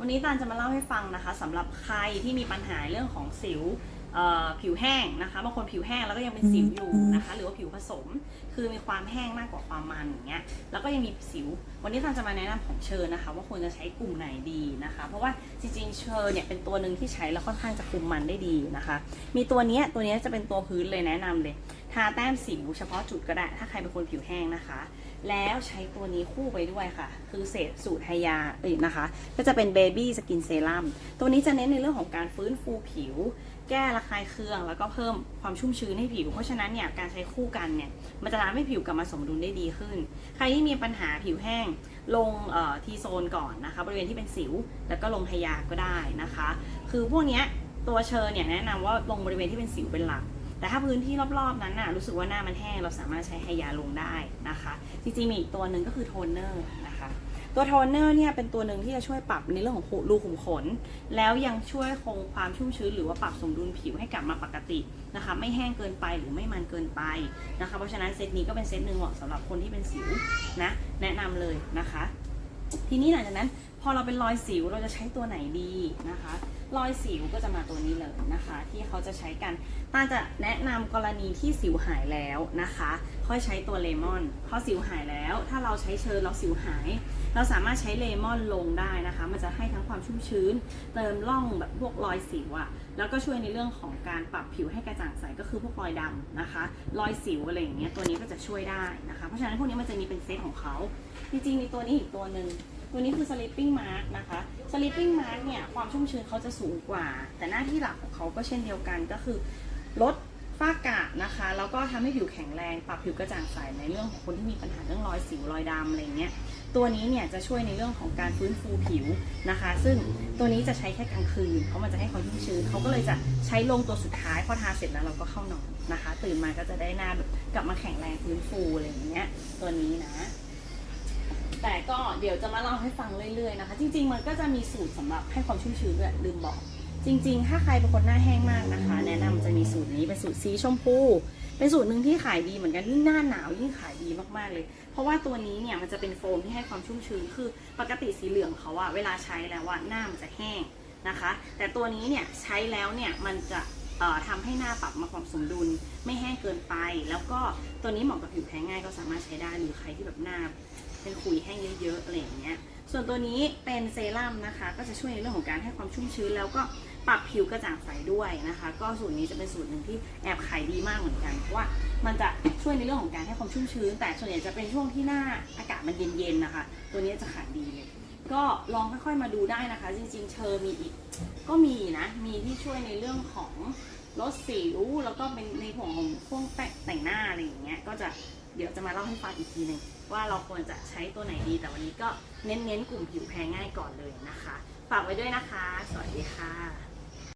วันนี้ตาลจะมาเล่าให้ฟังนะคะสำหรับใครที่มีปัญหาเรื่องของสิวเอ่อผิวแห้งนะคะบางคนผิวแห้งแล้วก็ยังเป็นสิวอยู่นะคะ หรือว่าผิวผสมคือมีความแห้งมากกว่าความมันอย่างเงี้ยแล้วก็ยังมีสิว วันนี้ตาลจะมาแนะนำของเชอร์นะคะ ว่าควรจะใช้กลุ่มไหนดีนะคะ เพราะว่าจริงๆเชอร์เนี่ยเป็นตัวหนึ่งที่ใช้แล้วค่อนข้างจะคุมมันได้ดีนะคะ มีตัวเนี้ยตัวเนี้ยจะเป็นตัวพื้นเลยแนะนำเลยทาแต้มสิวเฉพาะจุดก็ได้ ถ้าใครเป็นคนผิวแห้งนะคะ แล้วใช้ตัวนี้คู่ไปด้วยค่ะ คือเศษสูตรไฮยาเอ้ยนะคะ ก็จะเป็นเบบี้สกินเซรั่มตัวนี้จะเน้นในเรื่องของการฟื้นฟูผิว แก้ระคายเคือง แล้วก็เพิ่มความชุ่มชื้นให้ผิว เพราะฉะนั้นเนี่ยการใช้คู่กันเนี่ยมันจะทำให้ผิวกลับมาสมดุลได้ดีขึ้น ใครที่มีปัญหาผิวแห้งลงทีโซนก่อนนะคะ บริเวณที่เป็นสิว แล้วก็ลงไฮยาก็ได้นะคะ คือพวกเนี้ยตัวเชอร์เนี่ยแนะนำว่าลงบริเวณที่เป็นสิวเป็นหลัก แต่ถ้าพื้นที่รอบๆนั้นน่ะรู้สึกว่าหน้ามันแห้งเราสามารถใช้ไฮยาลงได้นะคะ จริงๆมีอีกตัวหนึ่งก็คือโทนเนอร์นะคะตัวโทนเนอร์เนี่ยเป็นตัวหนึ่งที่จะช่วยปรับในเรื่องของรูขุมขน แล้วยังช่วยคงความชุ่มชื้นหรือว่าปรับสมดุลผิวให้กลับมาปกตินะคะ ไม่แห้งเกินไปหรือไม่มันเกินไปนะคะ เพราะฉะนั้นเซตนี้ก็เป็นเซตหนึ่งเหมาะสำหรับคนที่เป็นสิวนะแนะนำเลยนะคะ ทีนี้หลังจากนั้น พอเราเป็นรอยสิวเราจะใช้ตัวไหนดีนะคะ รอยสิวก็จะมาตัวนี้เลยนะคะ ที่เขาจะใช้กันตาจะแนะนำกรณีที่สิวหายแล้วนะคะ ค่อยใช้ตัวเลมอนพอสิวหายแล้ว ถ้าเราใช้เชิญเราสิวหาย เราสามารถใช้เลมอนลงได้นะคะ มันจะให้ทั้งความชุ่มชื้น เติมร่องแบบพวกรอยสิวอะแล้วก็ช่วยในเรื่องของการปรับผิวให้กระจ่างใสก็คือพวกรอยดำนะคะ รอยสิวอะไรอย่างเงี้ยตัวนี้ก็จะช่วยได้นะคะ เพราะฉะนั้นพวกนี้มันจะมีเป็นเซตของเขาจริงๆมีตัวนี้อีกตัวหนึ่ง ตัวนี้คือ sleeping mask นะคะ sleeping mask เนี่ยความชุ่มชื้นเขาจะสูงกว่า แต่หน้าที่หลักของเขาก็เช่นเดียวกันก็คือลดฝ้ากระนะคะ แล้วก็ทำให้ผิวแข็งแรงปรับผิวกระจ่างใสในเรื่องของคนที่มีปัญหาเรื่องรอยสิวรอยดำอะไรเงี้ยตัวนี้เนี่ยจะช่วยในเรื่องของการฟื้นฟูผิวนะคะ ซึ่งตัวนี้จะใช้แค่กลางคืนเพราะมันจะให้ความชุ่มชื้นเขาก็เลยจะใช้ลงตัวสุดท้ายพอทาเสร็จแล้วเราก็เข้านอนนะคะ ตื่นมาก็จะได้หน้าแบบกลับมาแข็งแรงฟื้นฟูอะไรอย่างเงี้ยตัวนี้นะ แต่ก็เดี๋ยวจะมาเล่าให้ฟังเรื่อยๆนะคะ จริง ๆ มันก็จะมีสูตรสำหรับให้ความชุ่มชื้นด้วยลืมบอก จริง ๆ ถ้าใครเป็นคนหน้าแห้งมากนะคะ แนะนำจะมีสูตรนี้เป็นสูตรสีชมพูเป็นสูตรหนึ่งที่ขายดีเหมือนกันยิ่งหน้าหนาวยิ่งขายดีมากๆเลย เพราะว่าตัวนี้เนี่ยมันจะเป็นโฟมที่ให้ความชุ่มชื้นคือปกติสีเหลืองเขาอะเวลาใช้แล้วอะหน้ามันจะแห้งนะคะ แต่ตัวนี้เนี่ยใช้แล้วเนี่ยมันจะเอ่อทำให้หน้าปรับมาความสมดุลไม่แห้งเกินไป แล้วก็ตัวนี้เหมาะกับผิวแพ้ง่ายก็สามารถใช้ได้หรือใครที่แบบหน้า เป็นขุยแห้งเยอะๆอะไรอย่างเงี้ย ส่วนตัวนี้เป็นเซรั่มนะคะ ก็จะช่วยในเรื่องของการให้ความชุ่มชื้น แล้วก็ปรับผิวกระจ่างใสด้วยนะคะ ก็สูตรนี้จะเป็นสูตรหนึ่งที่แอบขายดีมากเหมือนกันเพราะว่ามันจะช่วยในเรื่องของการให้ความชุ่มชื้น แต่ส่วนใหญ่จะเป็นช่วงที่หน้าอากาศมันเย็นๆนะคะ ตัวนี้จะขายดีเลยก็ลองค่อยๆมาดูได้นะคะ จริงๆเชอร์มีอีก ก็มีนะ มีที่ช่วยในเรื่องของ ลดสิวแล้วก็เป็นในห่วงของพวกแต่งหน้าอะไรอย่างเงี้ยก็จะเดี๋ยวจะมาเล่าให้ฟังอีกทีหนึ่งว่าเราควรจะใช้ตัวไหนดี แต่วันนี้ก็เน้นๆกลุ่มผิวแพ้ง่ายก่อนเลยนะคะ ฝากไว้ด้วยนะคะ สวัสดีค่ะ